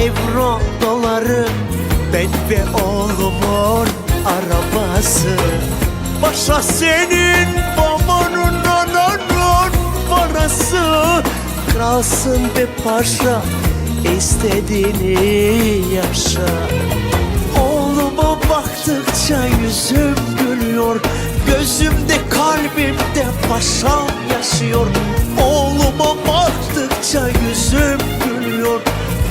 Euro doları ben ve oğlumun arabası. Paşa senin babanın ananın parası. Kralsın be paşa istediğini yaşa. Oğluma baktıkça yüzüm gülüyor. Gözümde kalbimde paşam yaşıyor. Oğluma baktıkça yüzüm gülüyor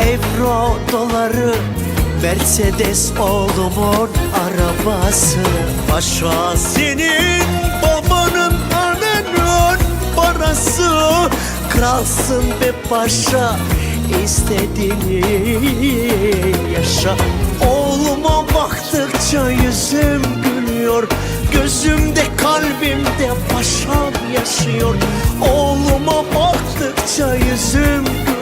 Euro doları Mercedes oğlumun arabası. Paşa senin babanın ananın parası. Kralsın be paşa istediğini yaşa. Oğluma baktıkça yüzüm gülüyor. Gözümde kalbimde paşam yaşıyor. Oğluma baktıkça yüzüm gülüyor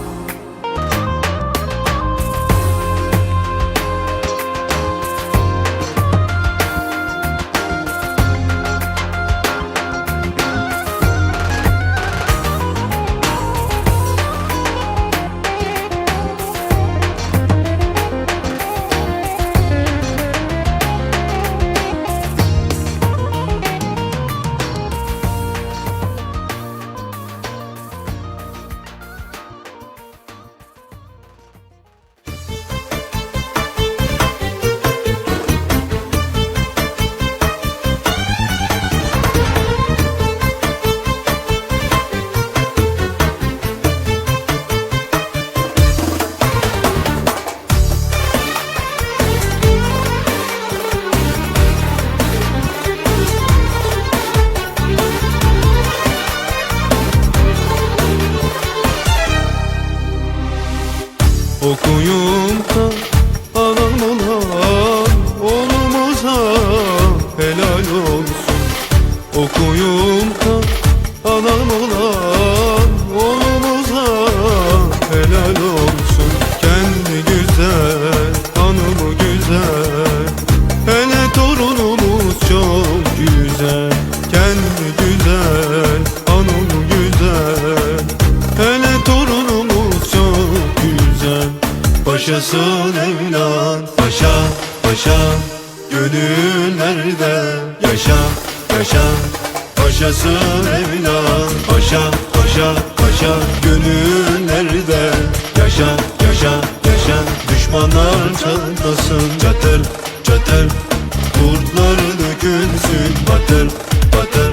yaşa Paşasın evlat Paşa, paşa, paşa Gönüllerde yaşa, yaşa, yaşa Düşmanlar çatlasın çatır, çatır Kurtlar dökülsün. Batır, batır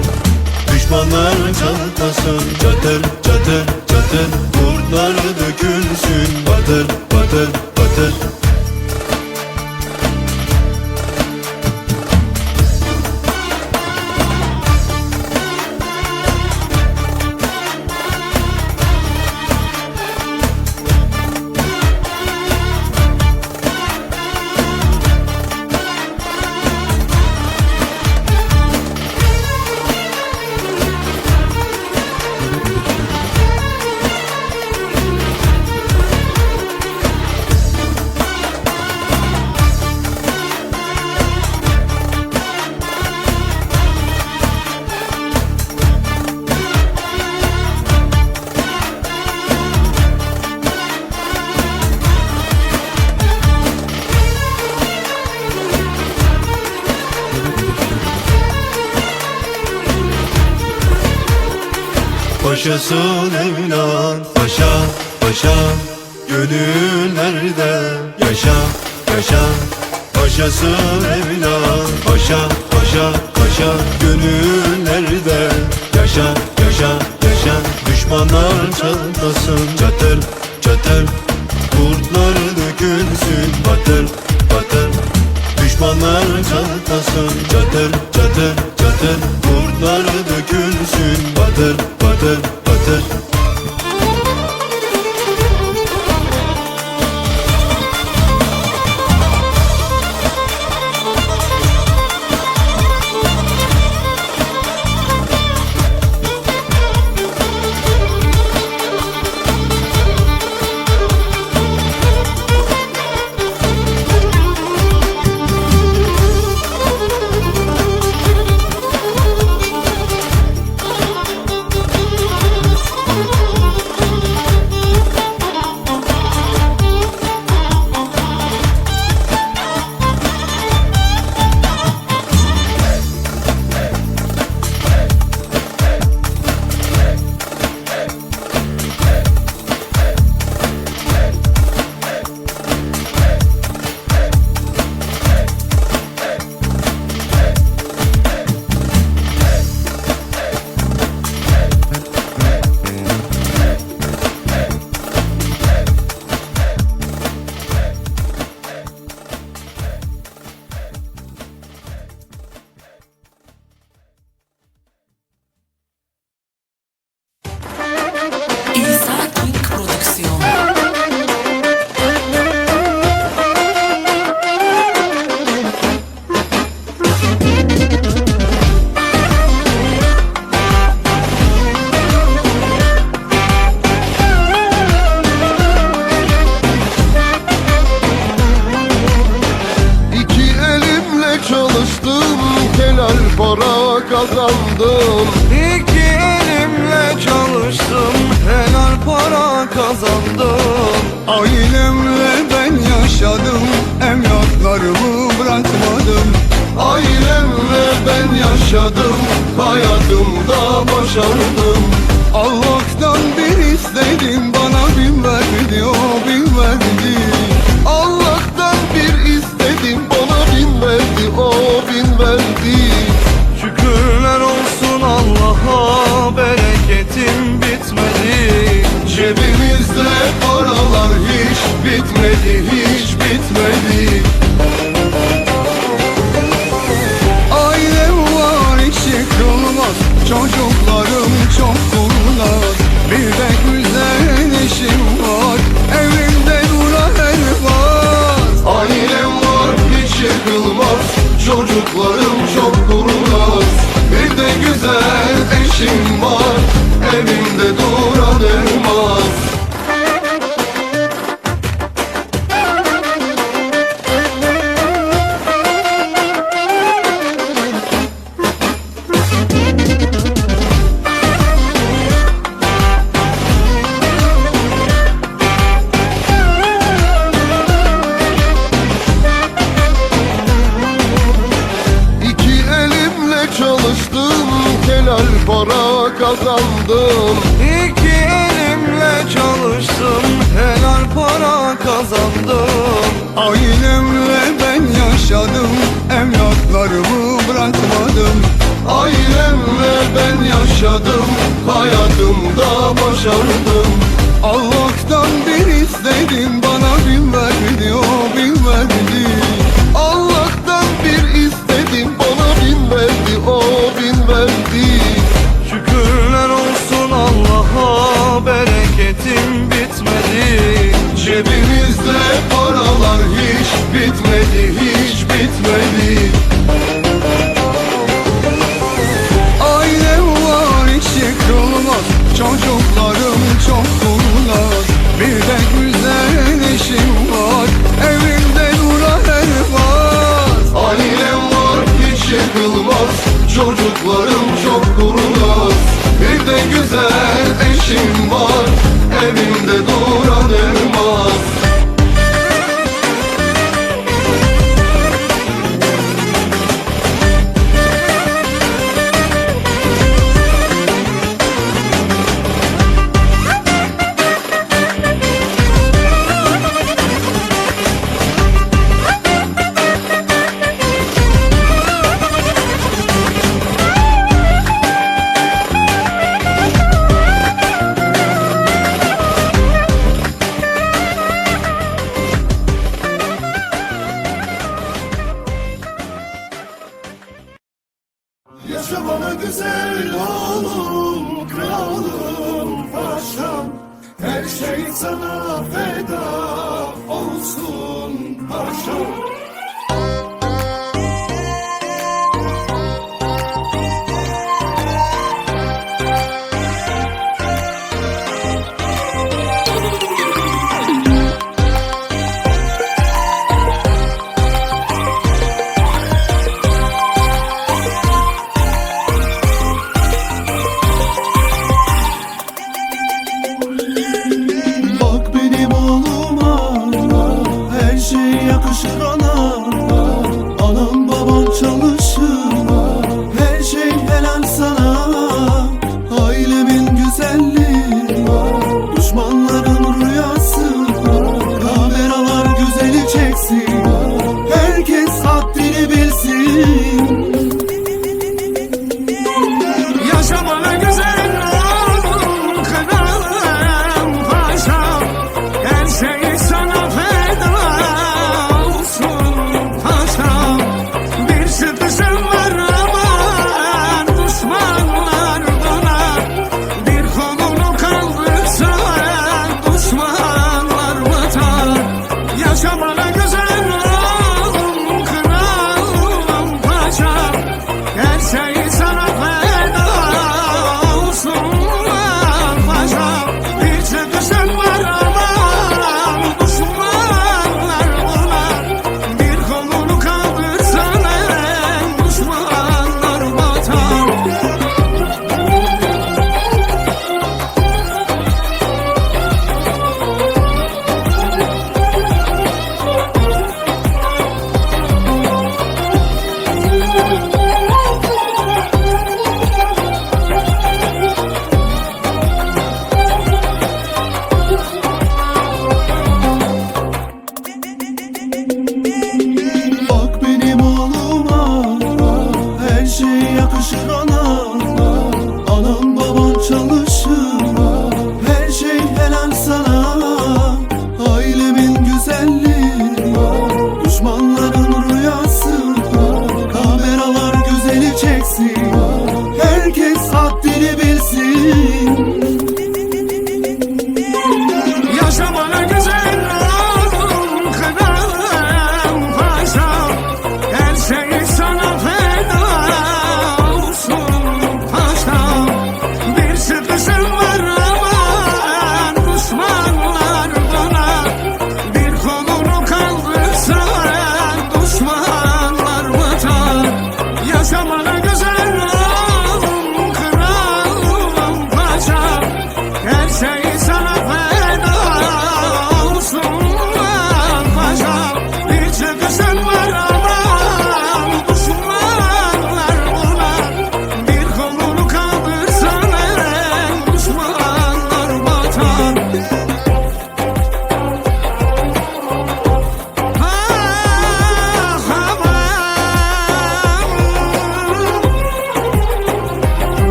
Düşmanlar çatlasın Çatır çatır çatır Kurtlar dökülsün. Batır batır batır Paşasın evlat. Paşa paşa Gönül nerede Yaşa yaşa. Paşasın evlat. Paşa paşa paşa Gönül nerede Yaşa yaşa yaşa. Düşmanlar çatlasın Çatır çatır. Kurtlar dökülsün Batır batır. Düşmanlar çatlasın Çatır çatır çatır. Kurtlar dökülsün Batır batır kazandım. Ailemle ben yaşadım emlaklarımı bırakmadım. Ailemle ben yaşadım hayatımda başardım hiç yıkılmaz Çocuklarım çok kurnaz Bir de güzel eşim var. Evimde duran boşardım Allah'tan bir istedim çocuklarım çok kurnaz Bir de güzel eşim var, evimde duran elmas.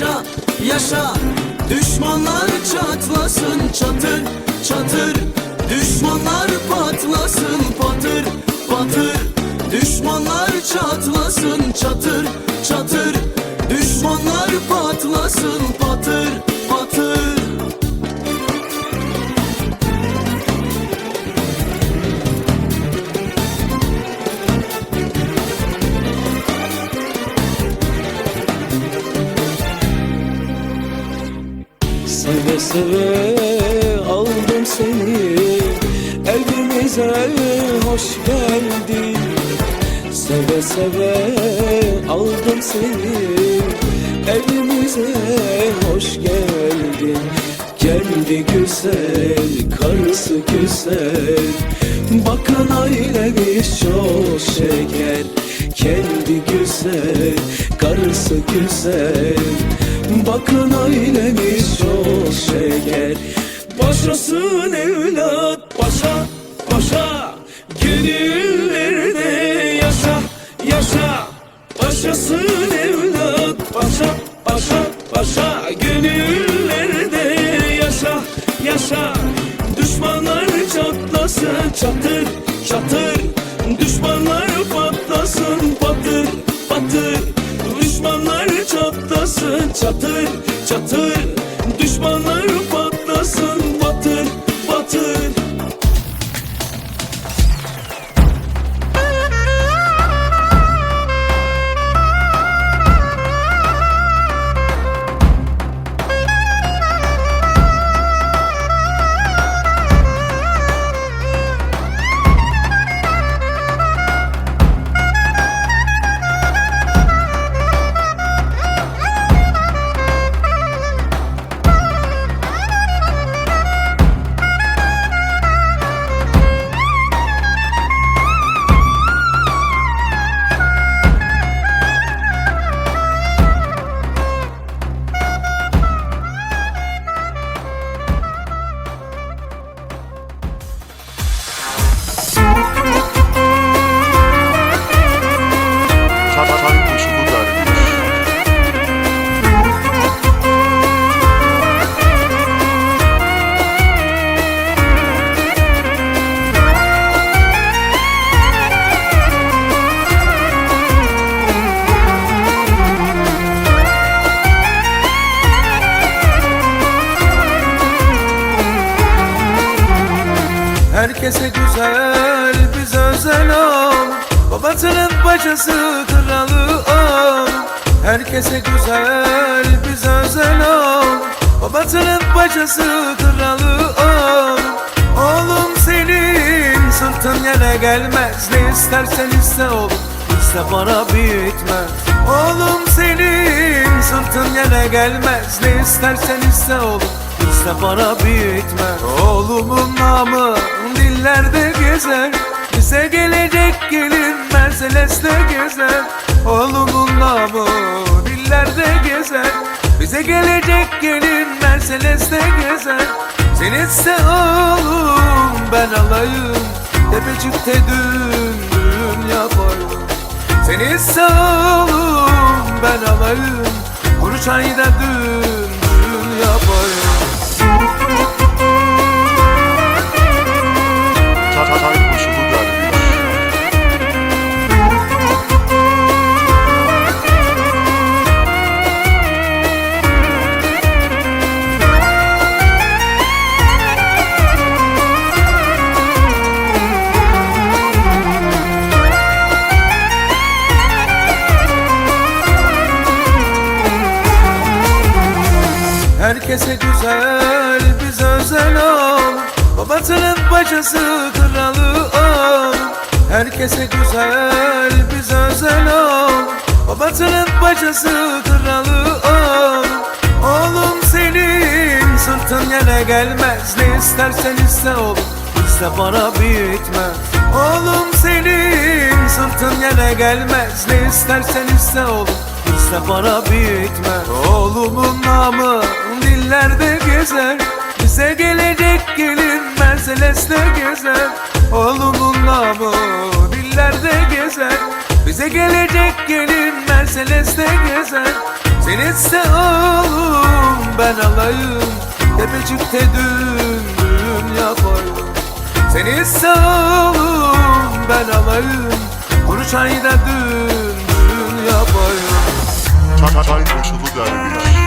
yaşa yaşa. Düşmanlar çatlasın çatır çatır. Düşmanlar patlasın patır patır. Düşmanlar çatlasın çatır çatır. Düşmanlar patlasın patır. Seve aldım seni. Evimize hoş geldin. Seve seve aldım seni. Evimize hoş geldin. Geldi güzel, karısı güzel. Bakın ailemiz çok şeker. Kendi güzel, karısı güzel Bakın ailemiz çok şeker. Başlasın evlat, başa, başa. Gönüllerde yaşa, yaşa. Başlasın evlat, başa, başa, başa. Gönüllerde yaşa, yaşa. Düşmanlar çatlasın çatır, çatır. Düşmanlar patlasın çatır, çatır. Düşmanlar Bacısı kralı ol. Herkese güzel biz özel ol. Babasının bacısı kralı ol. Oğlum senin sırtın yere gelmez. Ne istersen iste oğlum İste bana bitmez. Oğlum senin sırtın yere gelmez. Ne istersen iste oğlum İste bana bitmez. Oğlumun namı dillerde gezer. Bize gelecek gelin Mercedes'te gezer Oğlumun namı dillerde gezer. Bize gelecek gelin Mercedes'te gezer. Sen iste oğlum ben alayım. Tepecikte düğün düğün yaparım. Sen iste oğlum ben alayım. Kuru çayda düğün düğün yaparım Babasının bacısı kralı ol. Herkese güzel biz özel ol. Babasının bacısı kralı ol. Oğlum senin sırtın yere gelmez. Ne istersen iste oğlum İste bana bitmez. Oğlum senin sırtın yere gelmez. Ne istersen iste oğlum İste bana bitmez. Oğlumun namı dillerde gezer bize gelecek gelin Mercedes'te gezer Oğlumunla bu dillerde gezer Bize gelecek gelin Mercedes'te gezer Senetse oğlum ben alayım Tepecikte düğün yaparım Senetse oğlum ben alayım Kuru çayda düğün yaparım Çay, çay koşulu derviş